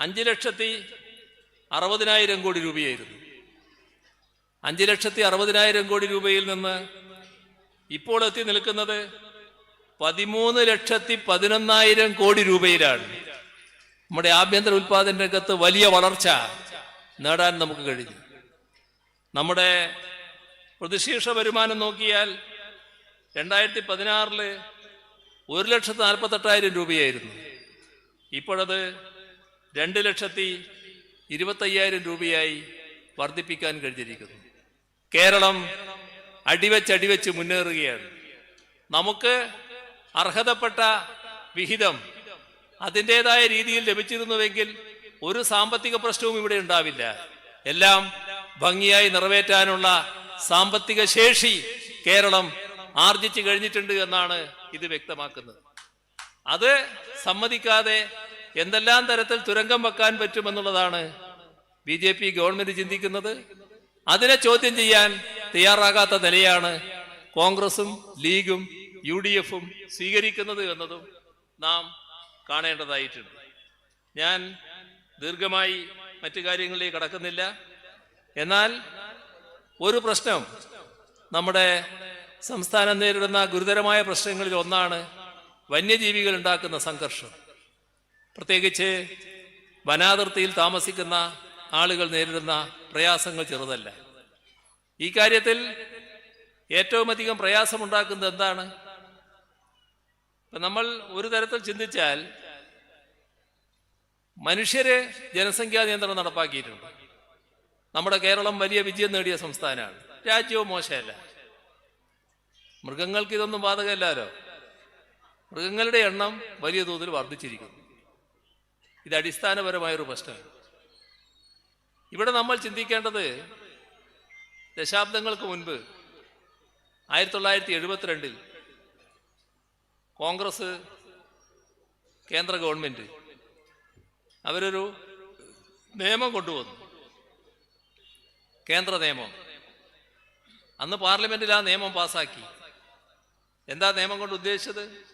അഞ്ച് ലക്ഷത്തി അറുപതിനായിരം കോടി രൂപയായിരുന്നു. അഞ്ച് ലക്ഷത്തി അറുപതിനായിരം കോടി രൂപയിൽ നിന്ന് ഇപ്പോൾ എത്തി നിൽക്കുന്നത് പതിമൂന്ന് ലക്ഷത്തി പതിനൊന്നായിരം കോടി രൂപയിലാണ്. നമ്മുടെ ആഭ്യന്തര ഉൽപാദന രംഗത്ത് വലിയ വളർച്ച നേടാൻ നമുക്ക് കഴിഞ്ഞു. നമ്മുടെ പ്രതിശീർഷ വരുമാനം നോക്കിയാൽ രണ്ടായിരത്തി പതിനാറിൽ ഒരു ലക്ഷത്തി നാൽപ്പത്തെട്ടായിരം രൂപയായിരുന്നു. ഇപ്പോഴത് രണ്ട് ലക്ഷത്തി ഇരുപത്തയ്യായിരം രൂപയായി വർദ്ധിപ്പിക്കാൻ കഴിഞ്ഞിരിക്കുന്നു. കേരളം അടിവെച്ചടിവെച്ച് അടിവെച്ച് മുന്നേറുകയാണ്. നമുക്ക് അർഹതപ്പെട്ട വിഹിതം അതിന്റെതായ രീതിയിൽ ലഭിച്ചിരുന്നുവെങ്കിൽ ഒരു സാമ്പത്തിക പ്രശ്നവും ഇവിടെ ഉണ്ടാവില്ല. എല്ലാം ഭംഗിയായി നിറവേറ്റാനുള്ള സാമ്പത്തിക ശേഷി കേരളം ആർജിച്ചു കഴിഞ്ഞിട്ടുണ്ട് എന്നാണ് ഇത് വ്യക്തമാക്കുന്നത്. അത് സമ്മതിക്കാതെ എന്തെല്ലാം തരത്തിൽ തുരങ്കം വെക്കാൻ പറ്റുമെന്നുള്ളതാണ് ബി ജെ പി ഗവൺമെന്റ് ചിന്തിക്കുന്നത്. അതിനെ ചോദ്യം ചെയ്യാൻ തയ്യാറാകാത്ത നിലയാണ് കോൺഗ്രസും ലീഗും യു ഡി എഫും സ്വീകരിക്കുന്നത് എന്നതും നാം കാണേണ്ടതായിട്ടുണ്ട്. ഞാൻ ദീർഘമായി മറ്റു കാര്യങ്ങളിലേക്ക് കടക്കുന്നില്ല. എന്നാൽ ഒരു പ്രശ്നം നമ്മുടെ സംസ്ഥാനം നേരിടുന്ന ഗുരുതരമായ പ്രശ്നങ്ങളിൽ ഒന്നാണ് വന്യജീവികൾ ഉണ്ടാക്കുന്ന സംഘർഷം. പ്രത്യേകിച്ച് വനാതിർത്തിയിൽ താമസിക്കുന്ന ആളുകൾ നേരിടുന്ന പ്രയാസങ്ങൾ ചെറുതല്ല. ഈ കാര്യത്തിൽ ഏറ്റവും അധികം പ്രയാസമുണ്ടാക്കുന്നത് എന്താണ്? നമ്മൾ ഒരു തരത്തിൽ ചിന്തിച്ചാൽ മനുഷ്യര് ജനസംഖ്യാ നിയന്ത്രണം നടപ്പാക്കിയിട്ടുണ്ട്. നമ്മുടെ കേരളം വലിയ വിജയം നേടിയ സംസ്ഥാനമാണ്. രാജ്യവും മോശമല്ല. മൃഗങ്ങൾക്ക് ഇതൊന്നും ബാധകമല്ലാലോ മൃഗങ്ങളുടെ എണ്ണം വലിയ തോതിൽ വർദ്ധിച്ചിരിക്കുന്നു. ഇത് അടിസ്ഥാനപരമായൊരു പ്രശ്നമാണ്. ഇവിടെ നമ്മൾ ചിന്തിക്കേണ്ടത് ദശാബ്ദങ്ങൾക്ക് മുൻപ് ആയിരത്തി തൊള്ളായിരത്തി എഴുപത്തിരണ്ടിൽ കോൺഗ്രസ് കേന്ദ്ര ഗവൺമെന്റ് അവരൊരു നിയമം കൊണ്ടുവന്നു. കേന്ദ്ര നിയമം. അന്ന് പാർലമെന്റിൽ ആ നിയമം പാസാക്കി. എന്താ നിയമം കൊണ്ട് ഉദ്ദേശിച്ചത്?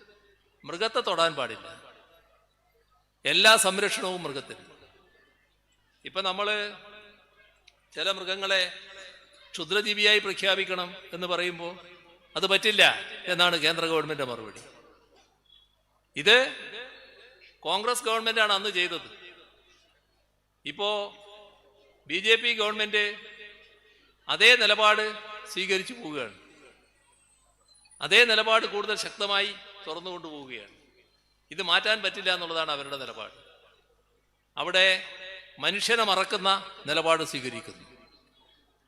മൃഗത്തെ തൊടാൻ പാടില്ല. എല്ലാ സംരക്ഷണവും മൃഗത്തിന്. ഇപ്പൊ നമ്മൾ ചില മൃഗങ്ങളെ ക്ഷുദ്രജീവിയായി പ്രഖ്യാപിക്കണം എന്ന് പറയുമ്പോൾ അത് പറ്റില്ല എന്നാണ് കേന്ദ്ര ഗവൺമെന്റ് മറുപടി. ഇത് കോൺഗ്രസ് ഗവൺമെന്റ് ആണ് അന്ന് ചെയ്തത്. ഇപ്പോ ബി ജെ പി ഗവൺമെന്റ് അതേ നിലപാട് സ്വീകരിച്ചു പോവുകയാണ്. അതേ നിലപാട് കൂടുതൽ ശക്തമായി തുറന്നുകൊണ്ടു കൊണ്ടുപോവുകയാണ് ഇത് മാറ്റാൻ പറ്റില്ല എന്നുള്ളതാണ് അവരുടെ നിലപാട്. അവിടെ മനുഷ്യനെ മറക്കുന്ന നിലപാട് സ്വീകരിക്കുന്നു.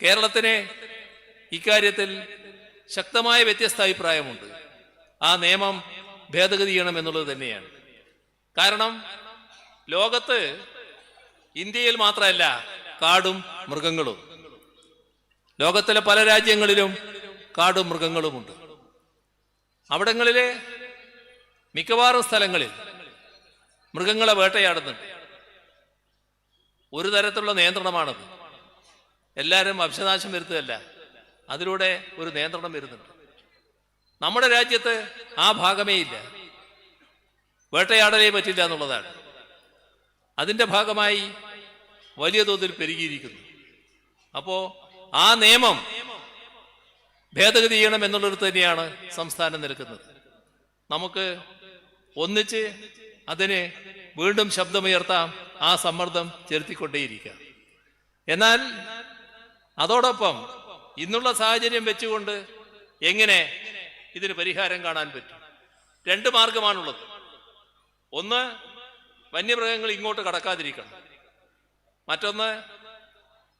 കേരളത്തിന് ഇക്കാര്യത്തിൽ ശക്തമായ വ്യത്യസ്ത അഭിപ്രായമുണ്ട്. ആ നിയമം ഭേദഗതി ചെയ്യണം എന്നുള്ളത് തന്നെയാണ്. കാരണം ലോകത്ത് ഇന്ത്യയിൽ മാത്രമല്ല കാടും മൃഗങ്ങളും. ലോകത്തിലെ പല രാജ്യങ്ങളിലും കാടും മൃഗങ്ങളുമുണ്ട്. അവിടങ്ങളിലെ മിക്കവാറും സ്ഥലങ്ങളിൽ മൃഗങ്ങളെ വേട്ടയാടുന്നുണ്ട്. ഒരു തരത്തിലുള്ള നിയന്ത്രണമാണത്. എല്ലാവരും വംശനാശം വരുത്തുകയല്ല. അതിലൂടെ ഒരു നിയന്ത്രണം വരുന്നുണ്ട്. നമ്മുടെ രാജ്യത്ത് ആ ഭാഗമേ ഇല്ല. വേട്ടയാടലേ പറ്റില്ല എന്നുള്ളതാണ്. അതിന്റെ ഭാഗമായി വലിയ തോതിൽ പെരുകിയിരിക്കുന്നു. അപ്പോ ആ നിയമം ഭേദഗതി ചെയ്യണം എന്നുള്ളത് തന്നെയാണ് സംസ്ഥാനം നിൽക്കുന്നത് നമുക്ക് ഒന്നിച്ച് അതിനെ വീണ്ടും ശബ്ദമുയർത്താം ആ സമ്മർദ്ദം ചെലുത്തിക്കൊണ്ടേയിരിക്കാം എന്നാൽ അതോടൊപ്പം ഇന്നുള്ള സാഹചര്യം വെച്ചുകൊണ്ട് എങ്ങനെ ഇതിന് പരിഹാരം കാണാൻ പറ്റും? രണ്ട് മാർഗമാണുള്ളത്. ഒന്ന് വന്യമൃഗങ്ങൾ ഇങ്ങോട്ട് കടക്കാതിരിക്കണം. മറ്റൊന്ന്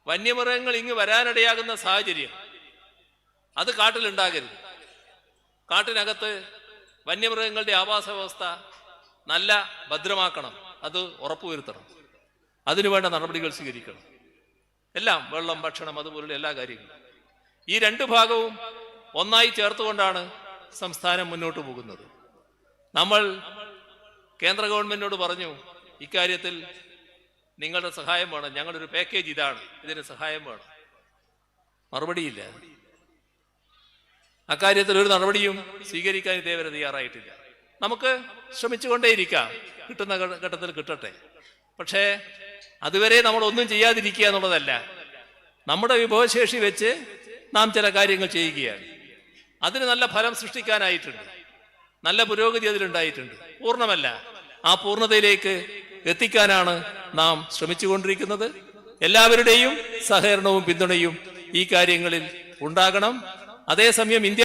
വന്യമൃഗങ്ങൾ ഇങ്ങ് വരാനിടയാകുന്ന സാഹചര്യം. അത് കാട്ടിലുണ്ടാകരുത്. കാട്ടിനകത്ത് വന്യമൃഗങ്ങളുടെ ആവാസ വ്യവസ്ഥ നല്ല ഭദ്രമാക്കണം. അത് ഉറപ്പുവരുത്തണം. അതിനുവേണ്ട നടപടികൾ സ്വീകരിക്കണം. എല്ലാം വെള്ളം ഭക്ഷണം അതുപോലുള്ള എല്ലാ കാര്യങ്ങളും. ഈ രണ്ട് ഭാഗവും ഒന്നായി ചേർത്തുകൊണ്ടാണ് സംസ്ഥാനം മുന്നോട്ട് പോകുന്നത്. നമ്മൾ കേന്ദ്ര ഗവൺമെന്റിനോട് പറഞ്ഞു ഇക്കാര്യത്തിൽ നിങ്ങളുടെ സഹായം വേണം. ഞങ്ങളുടെ ഒരു പാക്കേജ് ഇതാണ്. ഇതിന് സഹായം വേണം. മറുപടിയില്ല. അക്കാര്യത്തിൽ ഒരു നടപടിയും സ്വീകരിക്കാൻ ഇതേവരെ തയ്യാറായിട്ടില്ല. നമുക്ക് ശ്രമിച്ചുകൊണ്ടേയിരിക്കാം. കിട്ടുന്ന ഘട്ടത്തിൽ കിട്ടട്ടെ. പക്ഷേ അതുവരെ നമ്മൾ ഒന്നും ചെയ്യാതിരിക്കുക എന്നുള്ളതല്ല. നമ്മുടെ വിഭവശേഷി വെച്ച് നാം ചില കാര്യങ്ങൾ ചെയ്യുകയാണ്. അതിന് നല്ല ഫലം സൃഷ്ടിക്കാനായിട്ടുണ്ട്. നല്ല പുരോഗതി അതിലുണ്ടായിട്ടുണ്ട്. പൂർണമല്ല. ആ പൂർണതയിലേക്ക് എത്തിക്കാനാണ് നാം ശ്രമിച്ചുകൊണ്ടിരിക്കുന്നത്. എല്ലാവരുടെയും സഹകരണവും പിന്തുണയും ഈ കാര്യങ്ങളിൽ ഉണ്ടാകണം. അതേസമയം ഇന്ത്യ